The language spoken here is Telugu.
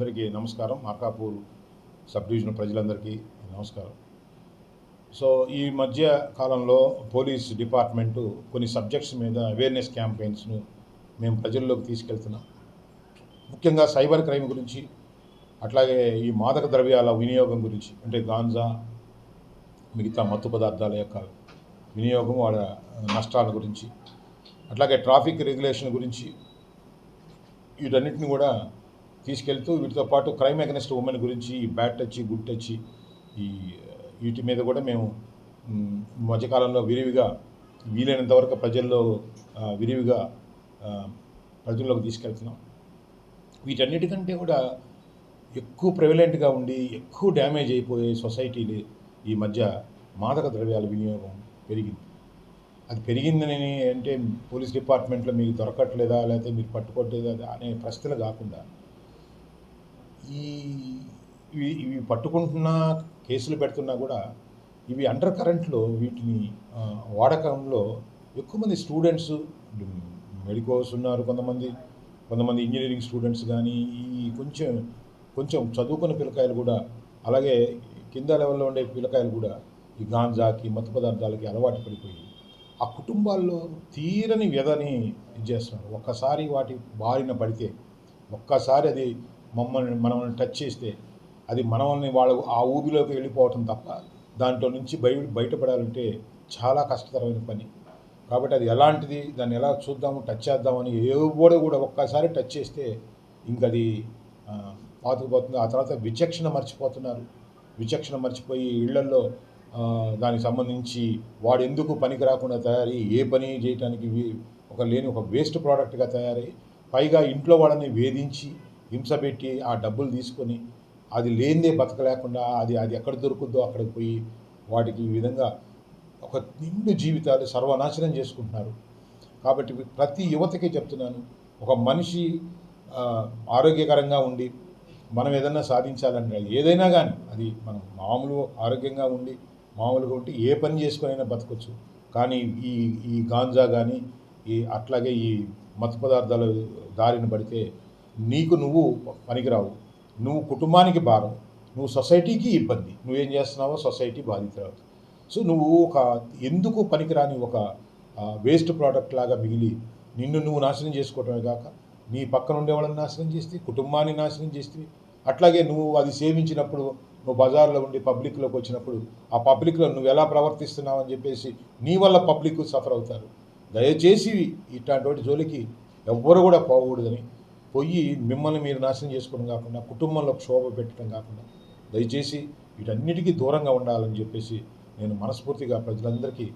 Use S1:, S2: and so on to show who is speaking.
S1: అందరికీ నమస్కారం. మార్కాపూర్ సబ్ డివిజన్ ప్రజలందరికీ నమస్కారం. సో ఈ మధ్య కాలంలో పోలీస్ డిపార్ట్మెంటు కొన్ని సబ్జెక్ట్స్ మీద అవేర్నెస్ క్యాంపెయిన్స్ను మేము ప్రజల్లోకి తీసుకెళ్తున్నాం. ముఖ్యంగా సైబర్ క్రైమ్ గురించి అట్లాగే ఈ మాదక ద్రవ్యాల వినియోగం గురించి అంటే గాంజా మిగతా మత్తు పదార్థాల యొక్క వినియోగం వాళ్ళ నష్టాల గురించి అట్లాగే ట్రాఫిక్ రెగ్యులేషన్ గురించి వీటన్నిటిని కూడా తీసుకెళ్తూ వీటితో పాటు క్రైమ్ అగెనిస్ట్ ఉమెన్ గురించి ఈ బ్యాడ్ టచ్ గుడ్ టచ్ ఈ వీటి మీద కూడా మేము మధ్యకాలంలో విరివిగా వీలైనంత వరకు ప్రజల్లో విరివిగా ప్రజల్లోకి తీసుకెళ్తున్నాం. వీటన్నిటికంటే కూడా ఎక్కువ ప్రివలెంట్గా ఉండి ఎక్కువ డ్యామేజ్ అయిపోయే సొసైటీలు ఈ మధ్య మాదక ద్రవ్యాల వినియోగం పెరిగింది. అది పెరిగిందని అంటే పోలీస్ డిపార్ట్మెంట్లో మీకు దొరకట్లేదా లేకపోతే మీరు పట్టుకోవట్లేదా అనే ప్రశ్నలు కాకుండా ఈ ఇవి ఇవి పట్టుకుంటున్నా కేసులు పెడుతున్నా కూడా ఇవి అండర్ కరెంట్లో వీటిని వాడకంలో ఎక్కువ మంది స్టూడెంట్స్ మెడికోస్ ఉన్నారు కొంతమంది. కొంతమంది ఇంజనీరింగ్ స్టూడెంట్స్ కానీ ఈ కొంచెం కొంచెం చదువుకున్న పిల్లకాయలు కూడా అలాగే కింద లెవెల్లో ఉండే పిల్లకాయలు కూడా ఈ గాంజాకి మత్తు పదార్థాలకి అలవాటు పడిపోయి ఆ కుటుంబాల్లో తీరని వ్యధని ఇది చేస్తున్నారు. ఒక్కసారి వాటి బారిన పడితే ఒక్కసారి అది మమ్మల్ని మనల్ని టచ్ చేస్తే అది మనల్ని వాళ్ళు ఆ ఊబిలోకి వెళ్ళిపోవటం తప్ప దాంట్లో నుంచి బయ బయటపడాలంటే చాలా కష్టతరమైన పని. కాబట్టి అది ఎలాంటిది దాన్ని ఎలా చూద్దాము టచ్ చేద్దామని ఎవడు కూడా ఒక్కసారి టచ్ చేస్తే ఇంక అది పాతుకుపోతుంది. ఆ తర్వాత విచక్షణ మర్చిపోతున్నారు. విచక్షణ మర్చిపోయి ఇళ్ళల్లో దానికి సంబంధించి వాడు ఎందుకు పనికి రాకుండా తయారై ఏ పని చేయడానికి ఒక లేని ఒక వేస్ట్ ప్రోడక్ట్గా తయారై పైగా ఇంట్లో వాళ్ళని వేధించి హింస పెట్టి ఆ డబ్బులు తీసుకొని అది లేనిదే బతకలేకుండా అది అది ఎక్కడ దొరుకుద్దో అక్కడికి పోయి వాటికి ఈ విధంగా ఒక నిండు జీవితాలు సర్వనాశనం చేసుకుంటున్నారు. కాబట్టి ప్రతి యువతకి చెప్తున్నాను ఒక మనిషి ఆరోగ్యకరంగా ఉండి మనం ఏదైనా సాధించాలంటే ఏదైనా కానీ అది మనం మామూలు ఆరోగ్యంగా ఉండి మామూలుగా ఉంటే ఏ పని చేసుకునైనా బతకొచ్చు. కానీ ఈ ఈ గాంజా కానీ ఈ అట్లాగే ఈ మత్తు పదార్థాలు దారిన పడితే నీకు నువ్వు పనికిరావు నువ్వు కుటుంబానికి భారం నువ్వు సొసైటీకి ఇబ్బంది నువ్వేం చేస్తున్నావో సొసైటీ బాధితురావు సో నువ్వు ఒక ఎందుకు పనికిరాని ఒక వేస్ట్ ప్రోడక్ట్ లాగా మిగిలి నిన్ను నువ్వు నాశనం చేసుకోవటమే కాక నీ పక్కన ఉండే వాళ్ళని నాశనం చేస్తే కుటుంబాన్ని నాశనం చేస్తే అట్లాగే నువ్వు అది సేవించినప్పుడు నువ్వు బజార్లో ఉండి పబ్లిక్లోకి వచ్చినప్పుడు ఆ పబ్లిక్లో నువ్వు ఎలా ప్రవర్తిస్తున్నావు అని చెప్పేసి నీ వల్ల పబ్లిక్ సఫర్ అవుతారు దయచేసి ఇట్లాంటి జోలికి ఎవ్వరు కూడా పోకూడదని పోయి మిమ్మల్ని మీరు నాశనం చేసుకోవడం కాకుండా కుటుంబంలో క్షోభ పెట్టడం కాకుండా దయచేసి వీటన్నిటికీ దూరంగా ఉండాలని చెప్పేసి నేను మనస్ఫూర్తిగా ప్రజలందరికీ